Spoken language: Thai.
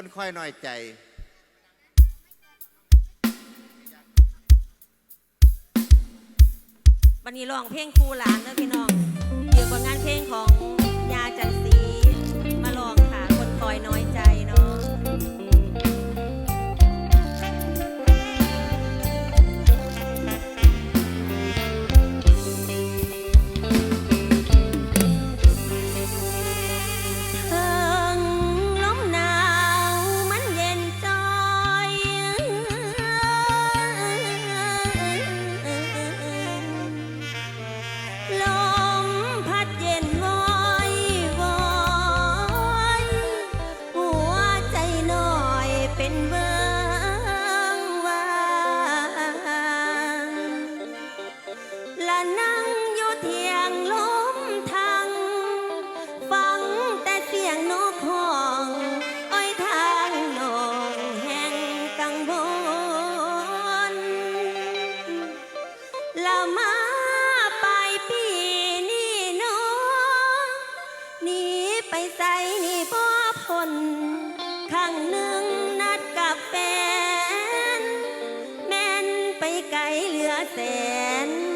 คนค่อยน้อยใจวันนี้ร้องเพลงครูหลานเด้อพี่น้องเกี่ยวกับงานเพลงของ มาปปีนี่นนีไปใส่นี่บ่พนครั้งหนึ่งนัดกับแฟน แม่นไปไกลเหลือแสน